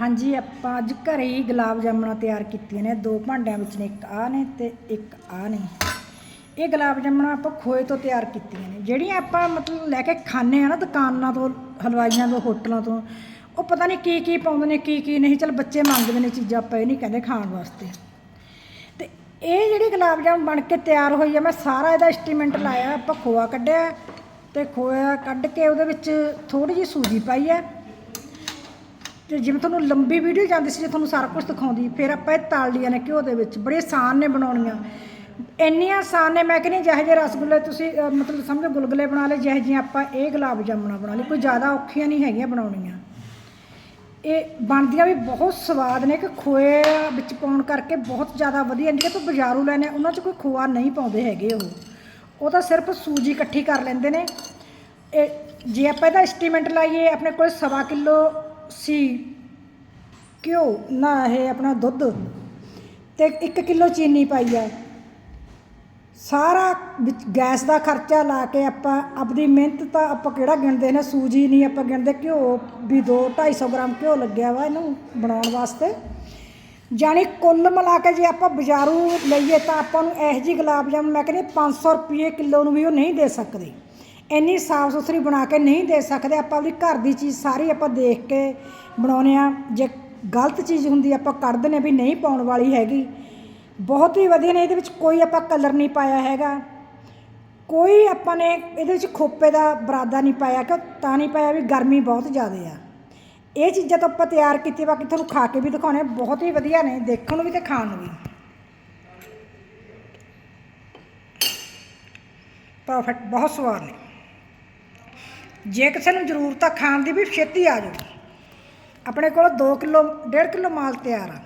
ਹਾਂਜੀ, ਆਪਾਂ ਅੱਜ ਘਰੇ ਹੀ ਗੁਲਾਬ ਜਾਮਣਾ ਤਿਆਰ ਕੀਤੀਆਂ ਨੇ। ਦੋ ਭਾਂਡਿਆਂ ਵਿੱਚ ਨੇ, ਇੱਕ ਆ ਨੇ ਤੇ ਇੱਕ ਆ ਨੇ। ਇਹ ਗੁਲਾਬ ਜਾਮਣਾ ਆਪਾਂ ਖੋਏ ਤੋਂ ਤਿਆਰ ਕੀਤੀਆਂ ਨੇ। ਜਿਹੜੀਆਂ ਆਪਾਂ ਮਤਲਬ ਲੈ ਕੇ ਖਾਣੇ ਆ ਨਾ ਦੁਕਾਨਾਂ ਤੋਂ, ਹਲਵਾਈਆਂ ਤੋਂ, ਹੋਟਲਾਂ ਤੋਂ, ਉਹ ਪਤਾ ਨਹੀਂ ਕੀ ਕੀ ਪਾਉਂਦੇ ਨੇ, ਕੀ ਕੀ ਨਹੀਂ। ਚਲ ਬੱਚੇ ਮੰਗਦੇ ਨੇ ਚੀਜ਼ਾਂ ਆਪਾਂ ਇਹ ਨਹੀਂ ਕਹਿੰਦੇ ਖਾਣ ਵਾਸਤੇ। ਤੇ ਇਹ ਜਿਹੜੀ ਗੁਲਾਬ ਜਾਮ ਬਣ ਕੇ ਤਿਆਰ ਹੋਈ ਆ, ਮੈਂ ਸਾਰਾ ਇਹਦਾ ਐਸਟੀਮੇਟ ਲਾਇਆ, ਆਪਾਂ ਖੋਆ ਕੱਢਿਆ ਤੇ ਖੋਆ ਕੱਢ ਕੇ ਉਹਦੇ ਵਿੱਚ ਥੋੜੀ ਜਿਹੀ ਸੂਜੀ ਪਾਈ ਆ। ਤੇ ਜਿਵੇਂ ਤੁਹਾਨੂੰ ਲੰਬੀ ਵੀਡੀਓ ਜਾਂਦੀ ਸੀ ਜੇ ਤੁਹਾਨੂੰ ਸਾਰਾ ਕੁਝ ਦਿਖਾਉਂਦੀ ਫਿਰ ਆਪਾਂ ਇਹ ਤਲ ਲਈਆਂ ਨੇ ਘਿਓ ਦੇ ਵਿੱਚ ਬੜੇ ਆਸਾਨ ਨੇ ਬਣਾਉਣੀਆਂ। ਇੰਨੀਆਂ ਆਸਾਨ ਨੇ ਮੈਂ ਕਹਿੰਦੀ ਜਿਹੇ ਜਿਹੇ ਰਸਗੁੱਲੇ ਤੁਸੀਂ ਅਹ, ਮਤਲਬ ਸਮਝੋ ਗੁਲਗੁਲੇ ਬਣਾ ਲਏ ਜਿਹੇ ਜਿਹੇ ਆਪਾਂ ਇਹ ਗੁਲਾਬ ਜਾਮਣਾ ਬਣਾ ਲਈ ਕੋਈ ਜ਼ਿਆਦਾ ਔਖੀਆਂ ਨਹੀਂ ਹੈਗੀਆਂ ਬਣਾਉਣੀਆਂ। ਇਹ ਬਣਦੀਆਂ ਵੀ ਬਹੁਤ ਸਵਾਦ ਨੇ ਕਿ ਖੋਏ ਵਿੱਚ ਪਾਉਣ ਕਰਕੇ ਬਹੁਤ ਜ਼ਿਆਦਾ ਵਧੀਆ ਨੇ ਤੋਂ ਬਾਜ਼ਾਰੂ ਲੈਣੇ ਉਹਨਾਂ 'ਚ ਕੋਈ ਖੋਆ ਨਹੀਂ ਪਾਉਂਦੇ ਹੈਗੇ ਉਹ। ਉਹ ਤਾਂ ਸਿਰਫ ਸੂਜੀ ਇਕੱਠੀ ਕਰ ਲੈਂਦੇ ਨੇ। ਇਹ ਜੇ ਆਪਾਂ ਇਹਦਾ ਐਸਟੀਮੇਟ ਲਾਈਏ ਆਪਣੇ ਕੋਲ ਸਵਾ ਕਿਲੋ ਸੀ। ਘਿਓ, ਨਾ ਇਹ ਆਪਣਾ ਦੁੱਧ ਤੇ 1 ਕਿਲੋ ਚੀਨੀ ਪਾਈ ਆ। ਸਾਰਾ ਵਿੱਚ ਗੈਸ ਦਾ ਖਰਚਾ ਲਾ ਕੇ ਆਪਾਂ ਆਪਣੀ ਮਿਹਨਤ ਤਾਂ ਆਪਾਂ ਕਿਹੜਾ ਗਿਣਦੇ ਨੇ, ਸੂਜੀ ਨਹੀਂ ਆਪਾਂ ਗਿਣਦੇ, ਘਿਓ ਵੀ 2 250 ਗ੍ਰਾਮ ਘਿਓ ਲੱਗਿਆ ਵਾ ਇਹਨੂੰ ਬਣਾਉਣ ਵਾਸਤੇ। ਜਾਣੀ ਕੁੱਲ ਮਿਲਾ ਕੇ ਜੇ ਆਪਾਂ ਬਾਜ਼ਾਰੂ ਲਈਏ ਤਾਂ ਆਪਾਂ ਨੂੰ ਇਹੋ ਜਿਹੀ ਗੁਲਾਬ ਜਾਮੁਨ ਮੈਂ ਕਹਿੰਦੀ 500 ਰੁਪਏ ਕਿਲੋ ਨੂੰ ਵੀ ਉਹ ਨਹੀਂ ਦੇ ਸਕਦੇ। ਇੰਨੀ ਸਾਫ਼ ਸੁਥਰੀ ਬਣਾ ਕੇ ਨਹੀਂ ਦੇ ਸਕਦੇ ਆਪਾਂ ਆਪਣੀ ਘਰ ਦੀ ਚੀਜ਼ ਸਾਰੀ ਆਪਾਂ ਦੇਖ ਕੇ ਬਣਾਉਨੇ ਆ ਜੇ ਗਲਤ ਚੀਜ਼ ਹੁੰਦੀ ਆਪਾਂ ਕੱਢ ਦਿੰਦੇ ਵੀ ਨਹੀਂ ਪਾਉਣ ਵਾਲੀ ਹੈਗੀ। ਬਹੁਤ ਹੀ ਵਧੀਆ ਨੇ ਇਹਦੇ ਵਿੱਚ ਕੋਈ ਆਪਾਂ ਕਲਰ ਨਹੀਂ ਪਾਇਆ ਹੈਗਾ। ਕੋਈ ਆਪਾਂ ਨੇ ਇਹਦੇ ਵਿੱਚ ਖੋਪੇ ਦਾ ਬਰਾਦਾ ਨਹੀਂ ਪਾਇਆ ਕਿ ਤਾਂ ਨਹੀਂ ਪਾਇਆ ਵੀ ਗਰਮੀ ਬਹੁਤ ਜ਼ਿਆਦਾ ਆ। ਇਹ ਚੀਜ਼ਾਂ ਤਾਂ ਆਪਾਂ ਤਿਆਰ ਕੀਤੀ ਬਾਕੀ ਤੁਹਾਨੂੰ ਖਾ ਕੇ ਵੀ ਦਿਖਾਉਣੇ ਆ, ਬਹੁਤ ਹੀ ਵਧੀਆ ਨੇ ਦੇਖਣ ਨੂੰ ਵੀ ਤੇ ਖਾਣ ਨੂੰ ਵੀ। ਪਰਫੈਕਟ ਬਹੁਤ ਸਵਾਦ ਨੇ। ਜੇ ਕਿਸੇ ਨੂੰ ਜ਼ਰੂਰਤ ਆ ਖਾਣ ਦੀ ਵੀ ਛੇਤੀ ਆ ਜਾਓ। ਆਪਣੇ ਕੋਲ 2 ਕਿਲੋ 1.5 ਕਿਲੋ ਮਾਲ ਤਿਆਰ ਆ।